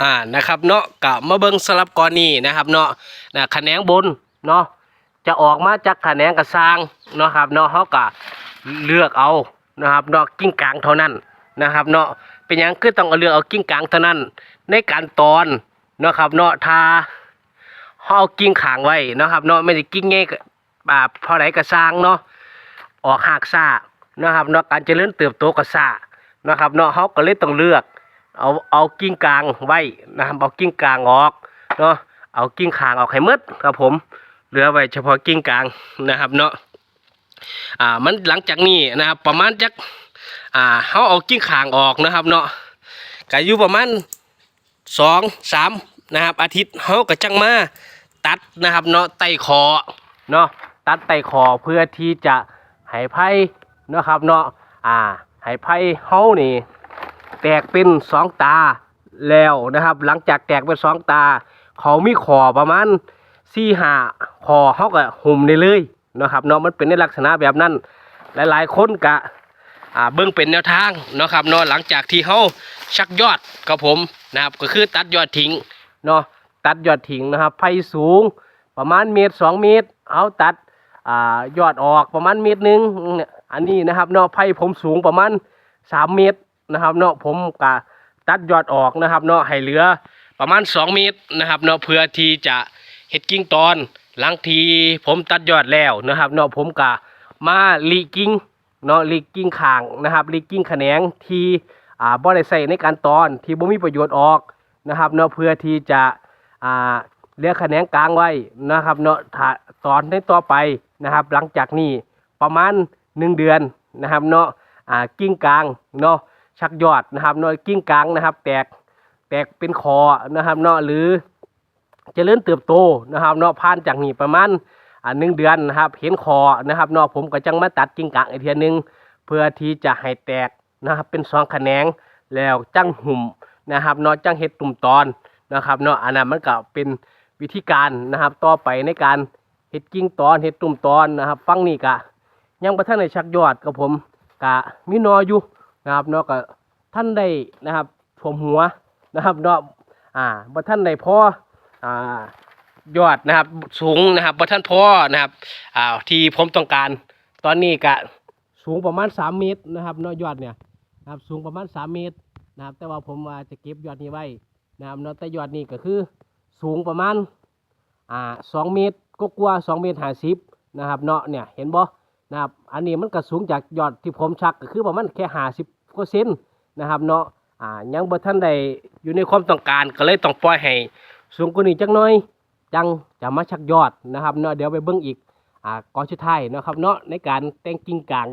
อ่านะครับเนาะกะมาเบิ่งสลับกรณีนะครับเนาะนะแขนงบนเนาะจะออกมาจากแขนงกระซางเนาะครับเนาะเฮากะเลือกเอานะครับเนาะกิ้งกลางเท่านั้นนะครับเนาะเป็นหยังคือต้องเอาเลือกเอากิ้งกลางเท่านั้น ในการตอนเนาะครับเนาะถ้าเฮาเอากิ้งขางไว้เนาะครับเนาะไม่ได้กิ้งเงี้ยอ่าพอไหนกระซางเนาะออกหากซ่านะครับเนาะการเจริญเติบโตกระซ่านะครับเนาะเฮาก็เลยต้องเลือก เอาเอากิ้งกลางไว้นะครับเอากิ้งกลางออกเนาะเอากิ้งขางออกให้หมดครับผมเหลือไว้เฉพาะกิ้งกลางนะครับเนาะอ่ามันหลังจากนี้นะครับประมาณจักอ่าเขาเอากิ้งขางออกนะครับเนาะก็อยู่ประมาณสองสามนะครับอาทิตย์เขาก็จังมาตัดนะครับเนาะไตคอเนาะตัดไตคอเพื่อที่จะให้ไผ่นะครับเนาะอ่าให้ไผ่เฮานี่ แตกเป็นสองตาแล้วนะครับ หลังจากแตกเป็นสองตา เขามีขอประมาณสี่หาคอเขาก็หุ่มได้เลยนะครับเนาะมันเป็นในลักษณะแบบนั้น หลายๆคนกะเบิ่งเป็นแนวทางเนาะครับเนาะหลังจากที่เขาชักยอดกับผมนะครับก็คือตัดยอดทิ้งเนาะตัดยอดทิ้งนะครับไผ่สูงประมาณเมตรสองเมตรเอาตัดอยอดออกประมาณเมตรหนึ่งอันนี้นะครับเนาะไผ่ผมสูงประมาณสามเมตร นะครับเนาะผมกะตัดยอดออกนะครับเนาะให้เหลือประมาณ 2 เมตรนะครับเนาะเพื่อที่จะเฮ็ดกิ่งตอนหลังทีผมตัดยอดแล้วนะครับเนาะผมกะมาลีกิ่งเนาะลีกิ่งขางนะครับลีกิ่งแขนงที่อ่าบ่ได้ใส่ในการตอนที่บ่มีประโยชน์ออกนะครับเนาะเพื่อที่จะอ่าเลือกแขนงกลางไว้นะครับเนาะถ้าตอนในต่อไปนะครับ หลังจากนี้ประมาณ 1 เดือนนะครับเนาะอ่ากิ่งกลางเนาะ ชักยอดนะครับเนาะกิ้งกลางนะครับ แตกแตกเป็นคอนะครับเนาะหรือเจริญเติบโตนะครับเนาะผ่านจากนี้ประมาณอ่าหนึ่งเดือนนะครับ เห็นคอนะครับเนาะผมก็จังมาตัดกิ้งกลางอีกเทียหนึง เพื่อที่จะให้แตกนะครับเป็นสองแขนงแล้วจังหุ่มนะครับเนาะจังเห็ดตุ่มตอนนะครับเนาะอันนั้นมันก็เป็นวิธีการนะครับ ต่อไปในการเห็ดกิ้งตอนเห็ดตุ่มตอนนะครับ ฟังนี่กะยังประท่านในชักยอดกับผมกะมีนออยู่ นะครับเนาะก็ท่านได้นะครับผมหัวนะครับเนาะอ่าบ่ท่านได้พออ่ายอดนะครับสูงนะครับบ่ท่านพอนะครับอ่าที่ผมต้องการ ตอนนี้ก็สูงประมาณ 3 เมตรนะครับเนาะยอดเนี่ยนะครับสูงประมาณ 3 เมตรนะครับแต่ว่าผมว่าจะเก็บยอดนี้ไว้นะครับเนาะแต่ยอดนี้ก็คือสูงประมาณอ่า2เมตรก็กว่า2เมตร50นะครับเนาะเนี่ยเห็นบ่นะครับอันนี้มันก็สูงจากยอดที่ผมชักก็คือประมาณแค่ห้าสิบ กว่าเซนนะครับเนาะอ่ายังบ่ท่านได้อยู่ในความต้องการก็เลยต้องปล่อยให้สูงกว่านี้จักหน่อยจังจะมาชักยอดนะครับเนาะเดี๋ยวไปเบิ่งอีกอ่าก่อนสุดท้ายนะครับเนาะในการแต่งกิ่งกลาง